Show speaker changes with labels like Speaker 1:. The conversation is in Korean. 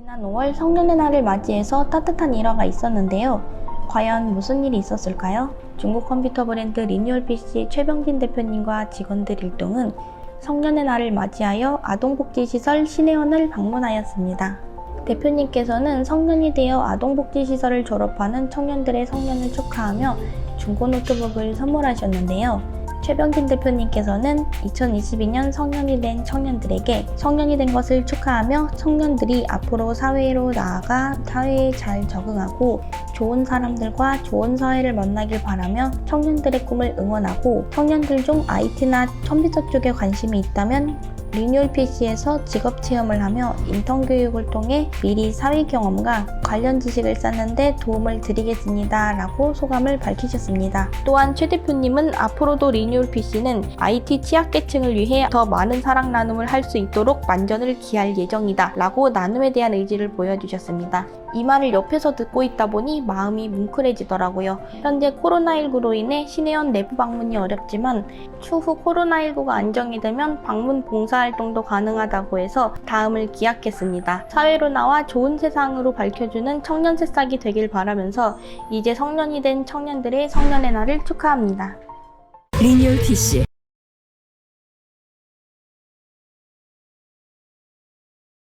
Speaker 1: 지난 5월 성년의 날을 맞이해서 따뜻한 일화가 있었는데요. 과연 무슨 일이 있었을까요? 중국 컴퓨터 브랜드 리뉴얼 PC 최병진 대표님과 직원들 일동은 성년의 날을 맞이하여 아동복지시설 신혜원을 방문하였습니다. 대표님께서는 성년이 되어 아동복지시설을 졸업하는 청년들의 성년을 축하하며 중고 노트북을 선물하셨는데요. 최병진 대표님께서는 2022년 성년이 된 청년들에게 성년이 된 것을 축하하며 청년들이 앞으로 사회로 나아가 사회에 잘 적응하고 좋은 사람들과 좋은 사회를 만나길 바라며 청년들의 꿈을 응원하고 청년들 중 IT나 컴퓨터 쪽에 관심이 있다면 리뉴얼 PC에서 직업 체험을 하며 인턴 교육을 통해 미리 사회 경험과 관련 지식을 쌓는데 도움을 드리겠습니다. 라고 소감을 밝히셨습니다. 또한 최 대표님은 앞으로도 리뉴얼 PC는 IT 취약계층을 위해 더 많은 사랑 나눔을 할 수 있도록 만전을 기할 예정이다. 라고 나눔에 대한 의지를 보여주셨습니다. 이 말을 옆에서 듣고 있다 보니 마음이 뭉클해지더라고요. 현재 코로나19로 인해 신혜원 내부 방문이 어렵지만 추후 코로나19가 안정이 되면 방문 봉사 활동도 가능하다고 해서 다음을 기약했습니다. 사회로 나와 좋은 세상으로 밝혀주는 청년 새싹이 되길 바라면서 이제 성년이 된 청년들의 성년의 날을 축하합니다.
Speaker 2: 리뉴얼 PC